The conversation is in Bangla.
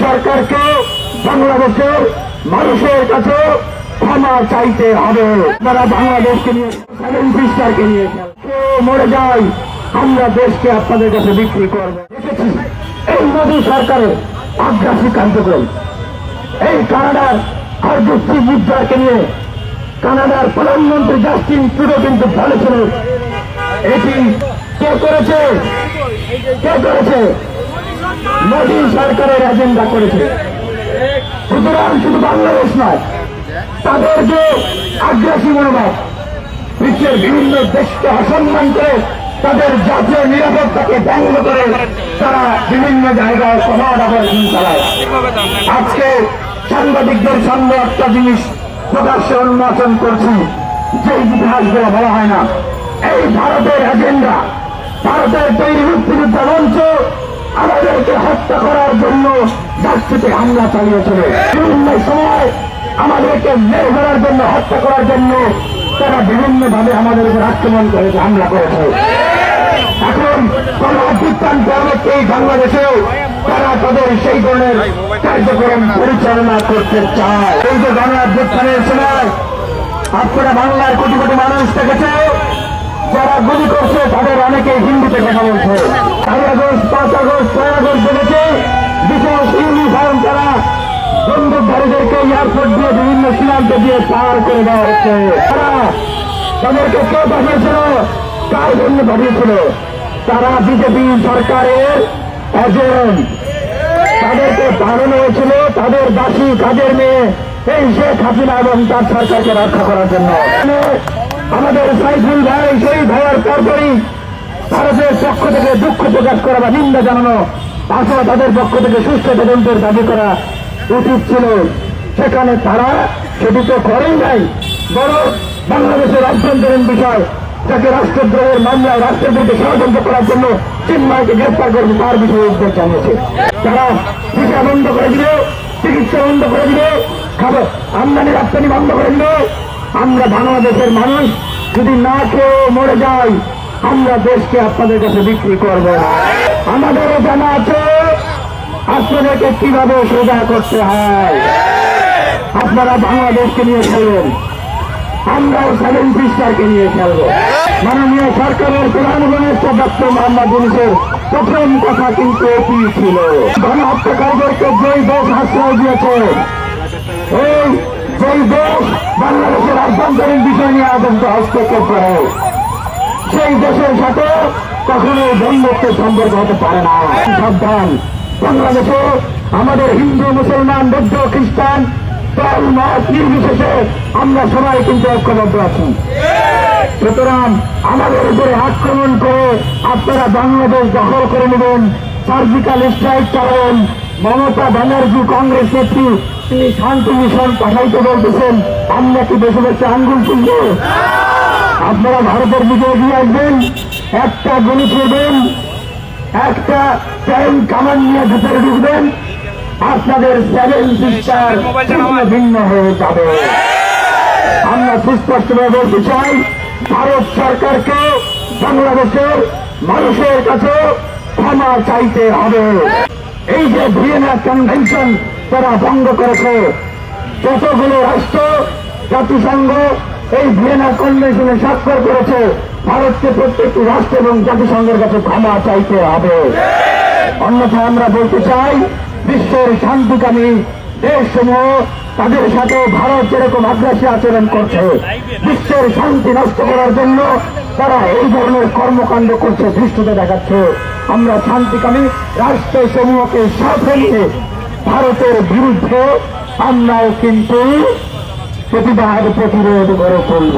সরকারকে বাংলাদেশের মানুষের কাছে ক্ষমা চাইতে হবে। তারা বাংলাদেশকে নিয়ে সিস্টারকে নিয়ে মরে যায়, আমরা দেশকে আপনাদের কাছে বিক্রি করব। দেখেছি, এই মোদী সরকারের আগ্রাসী কার্যক্রম। এই কানাডার আর্জস্টি মুদ্রাকে নিয়ে কানাডার প্রধানমন্ত্রী জাস্টিন ট্রুডো কিন্তু বলেছিল এটি কে করেছে? কে করেছে? মোদী সরকারের এজেন্ডা করেছে। সুতরাং শুধু বাংলাদেশ নয় তাদের যে আগ্রাসী মনোভাব, বিশ্বের বিভিন্ন দেশকে অসম্মান করে তাদের জাতীয় নিরাপত্তাকে ব্যঙ্গ করে তারা বিভিন্ন জায়গায় অবস্থান চালায়। আজকে সাংবাদিকদের সামনে একটা জিনিস প্রকাশ্যে উন্মোচন করছি, যে ইতিহাসগুলো বলা হয় না। এই ভারতের এজেন্ডা ভারতের তৈরি মুক্তিযুদ্ধ মঞ্চ জাস্তিতে হামলা চালিয়েছিল বিভিন্ন সময় আমাদেরকে মেরে ধরার জন্য, হত্যা করার জন্য তারা বিভিন্ন ভাবে আমাদের উপর আক্রমণ করেছে, হামলা করেছে। এখন কোন অভ্যুত্থান পরবর্তী বাংলাদেশেও তারা তাদের সেই ধরনের কার্যক্রম পরিচালনা করতে চায়। এই যে গণ অভ্যুত্থানের সময় আপনারা বাংলার কোটি কোটি মানুষ দেখেছে যারা গুলি করছে তাদের অনেকে হিন্দিতে কথা বলছে। চার আগস্ট, পাঁচ আগস্ট, ছয় আগস্ট দেখেছে বিশেষ ইউনিফর্ম তারা বন্দুকধারীদেরকে এয়ারপোর্ট দিয়ে বিভিন্ন সীমান্ত দিয়ে পার করে দেওয়া হচ্ছে। তারা তাদেরকে কে পাঠিয়েছিল? কার জন্য পাঠিয়েছিল? তারা বিজেপি সরকারের এজেন্ট তাদেরকে বাড়ানো হয়েছিল তাদের দাসী কাজের মেয়ে, এই শেখ হাসিনা এবং তার সরকারকে রক্ষা করার জন্য। আমাদের সাইফুল ভাই সেই ভাইয়ের পরপরই ভারতের পক্ষ থেকে দুঃখ প্রকাশ করা বা নিন্দা জানানো আসলে তাদের পক্ষ থেকে সুস্থ তদন্তের দাবি করা উচিত ছিল। সেখানে তারা সেটি তো করেই নাই, বরং বাংলাদেশের অভ্যন্তরীণ বিষয়, যাকে রাষ্ট্রদ্রোহের মামলায় রাষ্ট্রের ষড়যন্ত্র করার জন্য চিন্ময়কে গ্রেফতার করবে তার বিষয়ে উদ্যোগ জানিয়েছে। তারা ভিসা বন্ধ করে দিবে, চিকিৎসা বন্ধ করে দিবে, খাবার, আমদানি রপ্তানি বন্ধ করে দিবে। আমরা বাংলাদেশের মানুষ, যদি না খেয়ে মরে যাই, আমরা দেশকে আপনাদের কাছে বিক্রি করব। আছে আপনাদেরকে কীভাবে সোজা করতে হয়? আপনারা বাংলাদেশকে নিয়ে খেলবেন। আমরাও সেভেন সিস্টারকে নিয়ে খেলব। মাননীয় সরকারের প্রধান উপদেষ্টা ডক্টর মোহাম্মদ ইউনুসের প্রথম কথা কিন্তু এটি ছিল। গণহত্যাকারীদেরকে যেই দেশ আশ্রয় দিয়েছে, এই যেই দেশ বাংলাদেশের আভ্যন্তরীণ বিষয় নিয়ে আদন্ত হস্তক্ষেপ করে, সেই দেশের সাথে কখনো বন্ধুত্বের সম্পর্ক হতে পারে না। সাবধান। বাংলাদেশে আমাদের হিন্দু, মুসলমান, বৌদ্ধ, খ্রিস্টান নির্বিশেষে আমরা সবাই কিন্তু ঐক্যবদ্ধ আছি। সুতরাং আমাদের উপরে আক্রমণ করে আপনারা বাংলাদেশ দখল করে নেবেন। সার্জিক্যাল স্ট্রাইক চালাবেন মমতা ব্যানার্জি কংগ্রেস নেত্রী, তিনি শান্তি মিশন পাঠাইতে বলতেছেন, আমরা কি দেশে দেশে আঙ্গুল তুলব? আপনারা ভারতের দিকে এগিয়ে আসবেন, একটা গুলি ছুড়বেন একটা ট্রেন কামান নিয়ে ভেতরে ঢুকবেন। আপনাদের সেভেন সিস্টার ভিন্ন হয়ে যাবে। আমরা সুস্পষ্টভাবে বলতে চাই, ভারত সরকারকে বাংলাদেশের মানুষের কাছে ক্ষমা চাইতে হবে। এই যে ভিয়েনা কনভেনশন তারা ভঙ্গ করেছে, যতগুলো রাষ্ট্র, জাতিসংঘ এই ভিয়েনা কনভেনশনে স্বাক্ষর করেছে। ভারতকে প্রত্যেকটি রাষ্ট্র এবং জাতিসংঘের কাছে ক্ষমা চাইতে হবে। অন্যথায় আমরা বলতে চাই, বিশ্বের শান্তিকামী দেশসমূহ তাদের সাথে ভারত যেরকম আগ্রাসী আচরণ করছে, বিশ্বের শান্তি নষ্ট করার জন্য তারা এই ধরনের কর্মকাণ্ড করছে, ধৃষ্টতা দেখাচ্ছে। আমরা শান্তিকামী রাষ্ট্র সমূহকে সাথে ভারতের বিরুদ্ধে আমরাও কিন্তু প্রতিবাদ প্রতিরোধ গড়ে চলব